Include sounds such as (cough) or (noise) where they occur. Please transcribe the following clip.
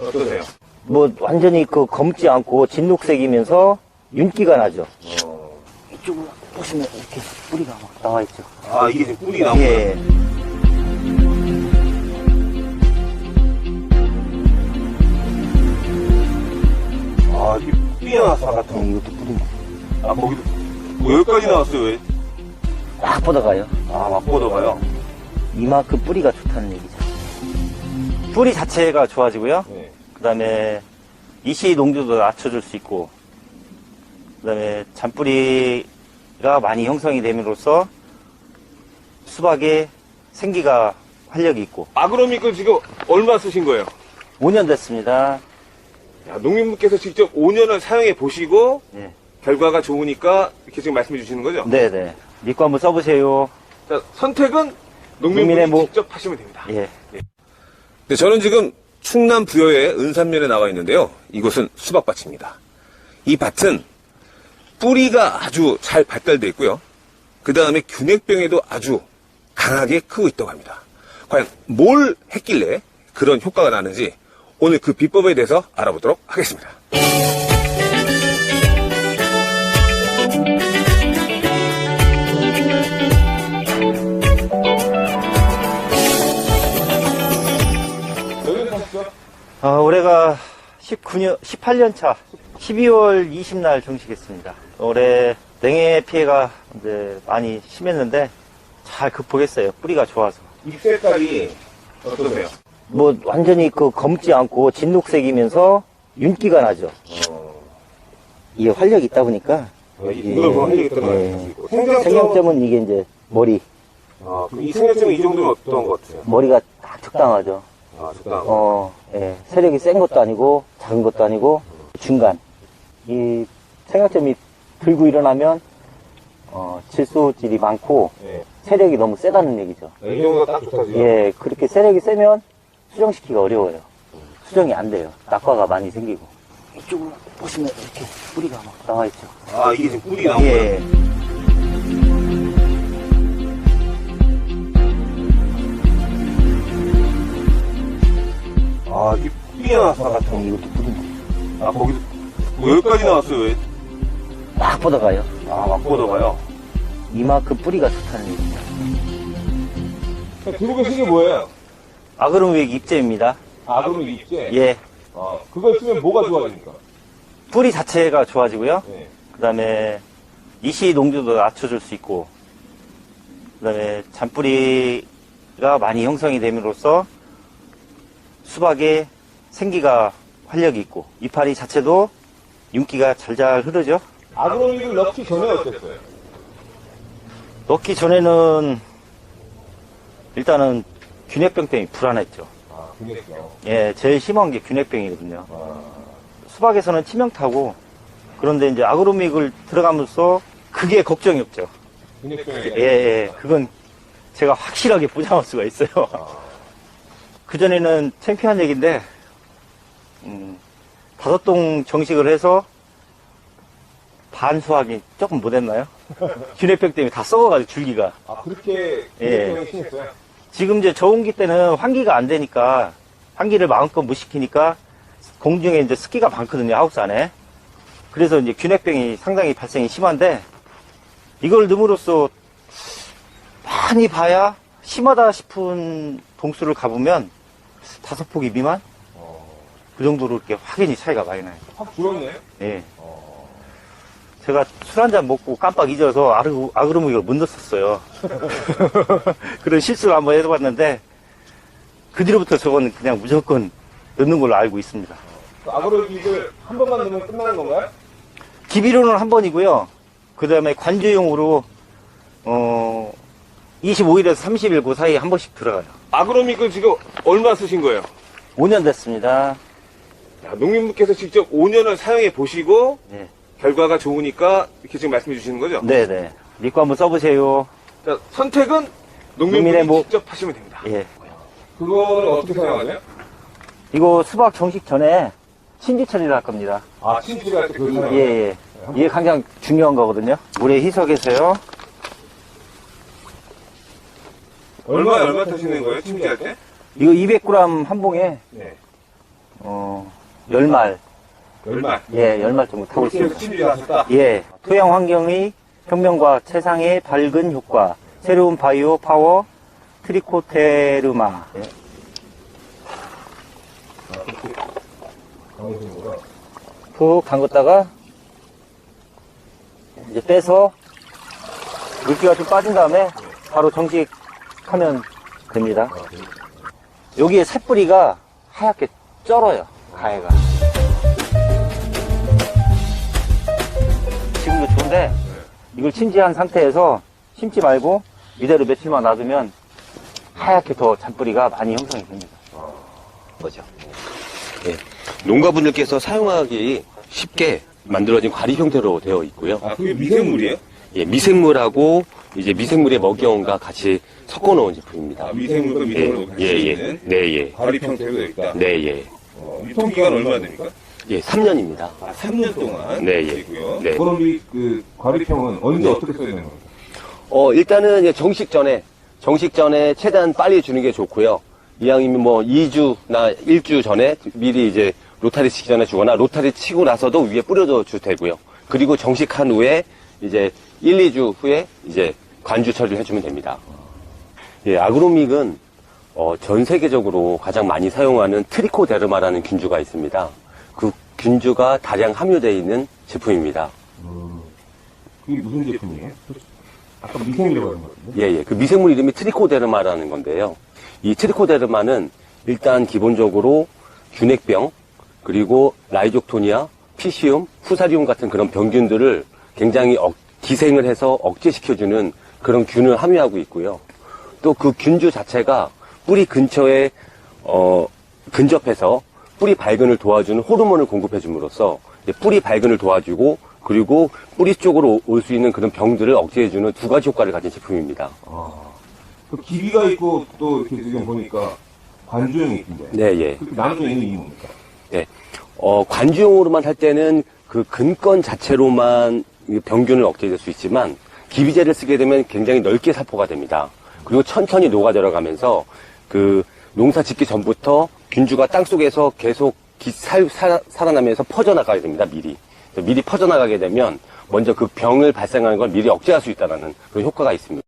어떠세요? 뭐 완전히 그 검지 않고 진녹색이면서 윤기가 나죠. 이쪽으로 보시면 이렇게 뿌리가 막 나와 있죠. 아, 이게 지금 뿌리 나온 거예요? 예. 아, 이게 뿌리나사 같은 예, 이것도 뿌리 아, 거기도. 뭐 여기까지 나왔어요, 왜? 막 뻗어가요. 아, 막 뻗어가요? 이만큼 뿌리가 좋다는 얘기죠. 뿌리 자체가 좋아지고요. 네. 그 다음에 이시 농도도 낮춰줄 수 있고, 그 다음에 잔뿌리가 많이 형성이 됨으로써 수박에 생기가 활력이 있고, 아그로미크 지금 얼마 쓰신 거예요? 5년 됐습니다. 야, 농민분께서 직접 5년을 사용해 보시고 예. 결과가 좋으니까 이렇게 지금 말씀해 주시는 거죠? 네네. 믿고 한번 써보세요. 자, 선택은 농민분이 농민의 뭐- 직접 하시면 됩니다. 예. 네, 저는 지금 충남 부여의 은산면에 나와 있는데요. 이곳은 수박밭입니다. 이 밭은 뿌리가 아주 잘 발달되어 있고요. 그 다음에 균핵병에도 아주 강하게 크고 있다고 합니다. 과연 뭘 했길래 그런 효과가 나는지 오늘 그 비법에 대해서 알아보도록 하겠습니다. 아, 올해가 19년, 18년 차, 12월 20날 정식했습니다. 올해 냉해 피해가 이제 많이 심했는데 잘 극복했어요. 뿌리가 좋아서. 잎 색깔이 어떠세요? 뭐 완전히 그 검지 않고 진녹색이면서 윤기가 나죠. 이게 활력이 있다 보니까 이걸 보면 활력이 있다는 예. 말씀이고 생장점, 생명점은 이게 이제 머리, 아, 그럼 이 생장점은 이 정도면 어떤 것 같아요? 머리가 딱 적당하죠. 아, 적당. 어, 예. 세력이 센 것도 아니고 작은 것도 아니고 중간. 이 생각점이 들고 일어나면 어, 질소질이 많고 예. 세력이 너무 세다는 얘기죠. 이 정도가 딱 좋다, 지금. 예, 그렇게 세력이 세면 수정시키기가 어려워요. 수정이 안 돼요. 낙과가 많이 생기고. 이쪽으로 보시면 이렇게 뿌리가 막 나와 있죠. 아, 이게 지금 뿌리 나온 거예요? 예. 뿌리나사 같은 이것도 뿌리 아, 거기도. 뭐 여기까지 나왔어요, 왜? 막 뻗어가요. 아, 막 뻗어가요? 이만큼 뿌리가 좋다는 얘기죠. 들고 계신 게 뭐예요? 아그로믹 입제입니다. 아, 그럼 입제? 예. 아, 그거 있으면 뭐가 좋아집니까? 뿌리 자체가 좋아지고요. 네. 그 다음에 이시 농도도 낮춰줄 수 있고, 그 다음에 잔뿌리가 많이 형성이 됨으로써 수박에 생기가 활력이 있고, 이파리 자체도 윤기가 잘잘 흐르죠. 아그로믹을 넣기 전에 어땠어요? 넣기 전에는 일단은 균핵병 때문에 불안했죠. 아, 그랬어. 예, 제일 심한 게 균핵병이거든요. 아, 수박에서는 치명타고, 그런데 이제 아그로믹을 들어가면서 그게 걱정이 없죠. 근육병에. 예, 예. 그건 제가 확실하게 (laughs) 보장할 수가 있어요. 그전에는 창피한 얘기인데, 음, 다섯 동 정식을 해서 반 수확이 조금 못했나요? (laughs) 균핵병 때문에 다 썩어가지고 줄기가. 아, 그렇게 예. 심했어요? 지금 이제 저온기 때는 환기가 안 되니까, 환기를 마음껏 못 시키니까, 공중에 이제 습기가 많거든요, 하우스 안에. 그래서 이제 균핵병이 상당히 발생이 심한데, 이걸 넣음으로써 많이 봐야 심하다 싶은 동수를 가보면 다섯 포기 미만? 그 정도로 이렇게 확연히 차이가 많이 나요. 확 줄었네? 예. 제가 술 한 잔 먹고 깜빡 잊어서 아르, 아그로믹을 못 넣었어요. 그런 실수를 한번 해봤는데, 그 뒤로부터 저건 그냥 무조건 넣는 걸로 알고 있습니다. 그 아그로믹을 한 번만 넣으면 끝나는 건가요? 기비로는 한 번이고요. 그 다음에 관주용으로, 어, 25일에서 30일 그 사이에 한 번씩 들어가요. 아그로믹을 지금 얼마 쓰신 거예요? 5년 됐습니다. 야, 농민분께서 직접 5년을 사용해 보시고 네. 결과가 좋으니까 이렇게 지금 말씀해 주시는 거죠? 네네. 믿고 한번 써보세요. 자, 선택은 농민분이 농민의 뭐- 직접 하시면 됩니다. 예. 그거는 어떻게 사용하나요? 이거 수박 정식 전에 친지 처리를 할 겁니다. 아, 할때 그걸 사용하나요? 예, 예. 이게 가장 중요한 거거든요. 물에 희석해서요. 얼마에 얼마 타시는 거예요? 침지할 때? 이거 200g 한 봉에 네. 어, 열말, 열말. 예, 열말 정도 타고 있습니다. 침지가 하셨다. 예, 토양 환경의 평면과 최상의 밝은 효과, 새로운 바이오 파워, 트리코테르마. 예. 푹 담갔다가 이제 빼서 물기가 좀 빠진 다음에 바로 정식하면 됩니다. 여기에 새뿌리가 하얗게 쩔어요, 가해가. 지금도 좋은데 이걸 침지한 상태에서 심지 말고 이대로 며칠만 놔두면 하얗게 더 잔뿌리가 많이 형성이 됩니다. 거죠. 예. 농가분들께서 사용하기 쉽게 만들어진 과리 형태로 되어 있고요. 아, 그게 미생물이에요? 예, 미생물하고 이제 미생물의 먹이원과 같이 섞어 놓은 제품입니다. 아, 미생물과 예, 미생물로 같이 예, 예. 있는 네, 예. 과립 형태로 되어 있다. 네, 예. 어, 유통기간 얼마나 됩니까? 예, 3년입니다. 아, 3년 동안 네, 예. 네. 그럼 이그 과립형은 언제 네. 어떻게 써야 되는 겁니까? 어, 일단은 이제 정식 전에, 정식 전에 최대한 빨리 주는 게 좋고요. 이왕이면 뭐 2주나 1주 전에 미리 이제 로타리 치기 전에 주거나 로타리 치고 나서도 위에 뿌려줘 도 되고요. 그리고 정식한 후에 이제 1, 2주 후에 이제 관주 처리를 해주면 됩니다. 예, 아그로믹은 어, 전 세계적으로 가장 많이 사용하는 트리코데르마라는 균주가 있습니다. 그 균주가 다량 함유되어 있는 제품입니다. 그게 무슨 제품이에요? 아까 미생물이라고 하는 것 같은데? 예, 예. 그 미생물 이름이 트리코데르마라는 건데요. 이 트리코데르마는 일단 기본적으로 균핵병, 그리고 라이족토니아, 피시움, 푸사리움 같은 그런 병균들을 굉장히 억- 기생을 해서 억제시켜주는 그런 균을 함유하고 있고요. 또 그 균주 자체가 뿌리 근처에, 어, 근접해서 뿌리 발근을 도와주는 호르몬을 공급해 줌으로써 이제 뿌리 발근을 도와주고 그리고 뿌리 쪽으로 올 수 있는 그런 병들을 억제해 주는 두 가지 효과를 가진 제품입니다. 그 기비가 있고 또 이렇게 지금 보니까 관주형이 있던데. 네, 예. 나눠져 있는 이유 뭡니까? 네. 어, 관주용으로만 할 때는 그 근권 자체로만 이 병균을 억제해줄 수 있지만 기비제를 쓰게 되면 굉장히 넓게 살포가 됩니다. 그리고 천천히 녹아 들어가면서 그 농사 짓기 전부터 균주가 땅 속에서 계속 기- 살, 살, 살아나면서 퍼져나가게 됩니다, 미리. 미리 퍼져나가게 되면 먼저 그 병을 발생하는 걸 미리 억제할 수 있다는 그런 효과가 있습니다.